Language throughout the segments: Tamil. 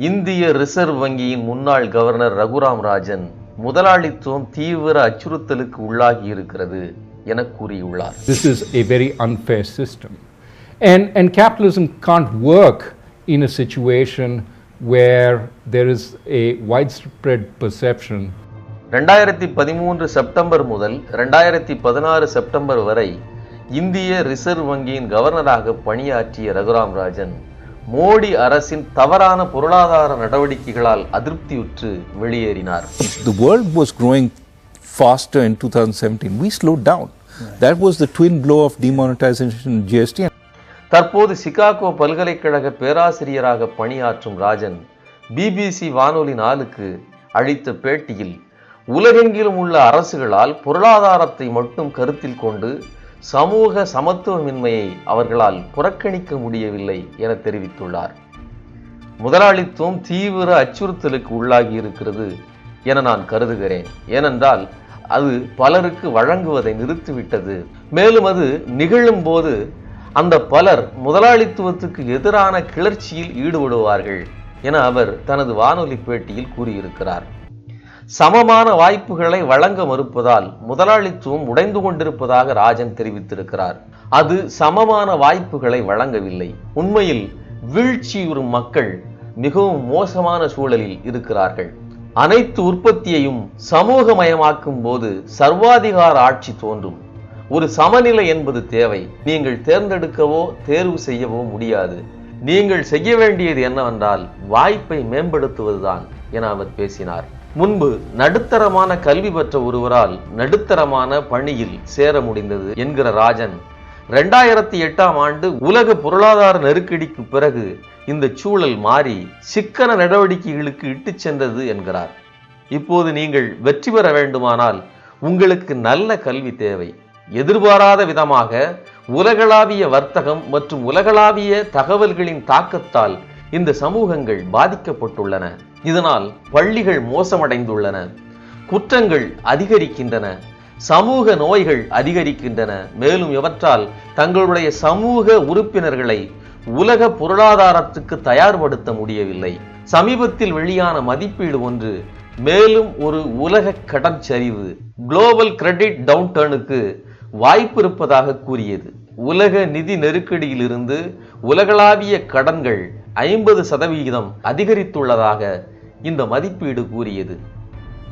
இந்திய ரிசர்வ் வங்கியின் முன்னாள் கவர்னர் ரகுராம் ராஜன் முதலாளித்துவம் தீவிர அச்சுறுத்தலுக்கு உள்ளாகி இருக்கிறது என கூறியுள்ளார் This is a very unfair system. And, and capitalism can't work in a situation where there is a widespread perception ரெண்டாயிரத்தி பதிமூன்று செப்டம்பர் முதல் ரெண்டாயிரத்தி பதினாறு செப்டம்பர் வரை இந்திய ரிசர்வ் வங்கியின் கவர்னராக பணியாற்றிய ரகுராம் ராஜன் மோடி அரசின் தவறான பொருளாதார நடவடிக்கைகளால் அதிருப்தியுற்று வெளியேறினார் the world was growing faster in 2017. We slowed down. That was the twin blow of demonetization and GST. தற்போது சிகாகோ பல்கலைக்கழக பேராசிரியராக பணியாற்றும் ராஜன் பிபிசி வானொலி நாளுக்கு அளித்த பேட்டியில் உலகெங்கிலும் உள்ள அரசுகளால் பொருளாதாரத்தை மட்டும் கருத்தில் கொண்டு சமூக சமத்துவமின்மையை அவர்களால் புறக்கணிக்க முடியவில்லை என தெரிவித்துள்ளார். முதலாளித்துவம் தீவிர அச்சுறுத்தலுக்கு உள்ளாகி இருக்கிறது என நான் கருதுகிறேன். ஏனென்றால் அது பலருக்கு வழங்குவதை நிறுத்திவிட்டது. மேலும் அது நிகழும் போது அந்த பலர் முதலாளித்துவத்துக்கு எதிரான கிளர்ச்சியில் ஈடுபடுவார்கள் என அவர் தனது வானொலி பேட்டியில் கூறியிருக்கிறார். சமமான வாய்ப்புகளை வழங்க மறுப்பதால் முதலாளித்துவம் உடைந்து கொண்டிருப்பதாக ராஜன் தெரிவித்திருக்கிறார். அது சமமான வாய்ப்புகளை வழங்கவில்லை. உண்மையில் வீழ்ச்சியுறும் மக்கள் மிகவும் மோசமான சூழலில் இருக்கிறார்கள். அனைத்து உற்பத்தியையும் சமூகமயமாக்கும் போது சர்வாதிகார ஆட்சி தோன்றும். ஒரு சமநிலை என்பது தேவை. நீங்கள் தேர்ந்தெடுக்கவோ தேர்வு செய்யவோ முடியாது. நீங்கள் செய்ய வேண்டியது என்னவென்றால் வாய்ப்பை மேம்படுத்துவதுதான் என அவர் பேசினார். முன்பு நடுத்தரமான கல்வி பெற்ற ஒருவரால் நடுத்தரமான பணியில் சேர முடிந்தது என்கிற ராஜன். ரெண்டாயிரத்தி எட்டாம் ஆண்டு உலக பொருளாதார நெருக்கடிக்கு பிறகு இந்த சூழல் மாறி சிக்கன நடவடிக்கைகளுக்கு இட்டுச் சென்றது என்கிறார். இப்போது நீங்கள் வெற்றி பெற வேண்டுமானால் உங்களுக்கு நல்ல கல்வி தேவை. எதிர்பாராத விதமாக உலகளாவிய வர்த்தகம் மற்றும் உலகளாவிய தகவல்களின் தாக்கத்தால் இந்த சமூகங்கள் பாதிக்கப்பட்டுள்ளன. இதனால் பள்ளிகள் மோசமடைந்துள்ளன. குற்றங்கள் அதிகரிக்கின்றன. சமூக நோய்கள் அதிகரிக்கின்றன. மேலும் இவற்றால் தங்களுடைய சமூக உறுப்பினர்களை உலக பொருளாதாரத்துக்கு தயார்படுத்த முடியவில்லை. சமீபத்தில் வெளியான மதிப்பீடு ஒன்று மேலும் ஒரு உலக கடன் சரிவு குளோபல் கிரெடிட் டவுன் டர்னுக்கு வாய்ப்பு இருப்பதாக கூறியது. உலக நிதி நெருக்கடியிலிருந்து உலகளாவிய கடன்கள் ஐம்பது சதவிகிதம் அதிகரித்துள்ளதாக இந்த மதிப்பீடு கூறியது.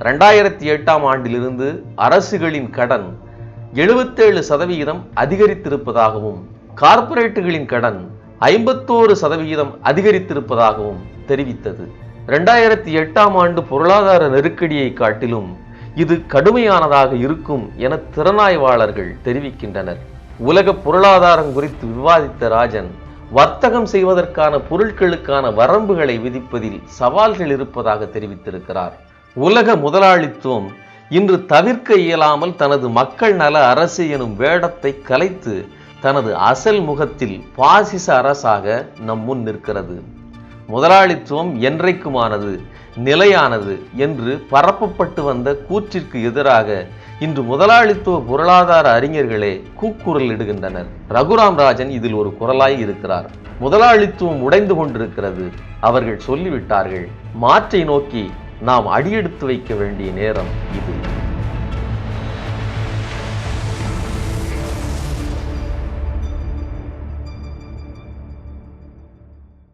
ரெண்டாயிரத்தி எட்டாம் ஆண்டிலிருந்து அரசுகளின் கடன் எழுபத்தேழு சதவிகிதம் அதிகரித்திருப்பதாகவும் கார்ப்பரேட்டுகளின் கடன் ஐம்பத்தோரு சதவிகிதம் அதிகரித்திருப்பதாகவும் தெரிவித்தது. ரெண்டாயிரத்தி எட்டாம் ஆண்டு பொருளாதார நெருக்கடியை காட்டிலும் இது கடுமையானதாக இருக்கும் என திறனாய்வாளர்கள் தெரிவிக்கின்றனர். உலக பொருளாதாரம் குறித்து விவாதித்த ராஜன் வர்த்தகம் செய்வதற்கான பொருட்களுக்கான வரம்புகளை விதிப்பதில் சவால்கள் இருப்பதாக தெரிவித்திருக்கிறார். உலக முதலாளித்துவம் இன்று தவிர்க்க இயலாமல் தனது மக்கள் நல அரசு எனும் வேடத்தை கலைத்து தனது அசல் முகத்தில் பாசிச அரசாக நம் முன் நிற்கிறது. முதலாளித்துவம் என்றைக்குமானது நிலையானது என்று பரப்பப்பட்டு வந்த கூற்றிற்கு எதிராக இன்று முதலாளித்துவ பொருளாதார அறிஞர்களே கூக்குரல் இடுகின்றனர். ரகுராம் ராஜன் இதில் ஒரு குரலாய் இருக்கிறார். முதலாளித்துவம் உடைந்து கொண்டிருக்கிறது. அவர்கள் சொல்லிவிட்டார்கள் மாற்றை நோக்கி நாம் அடியெடுத்து வைக்க வேண்டிய நேரம் இது.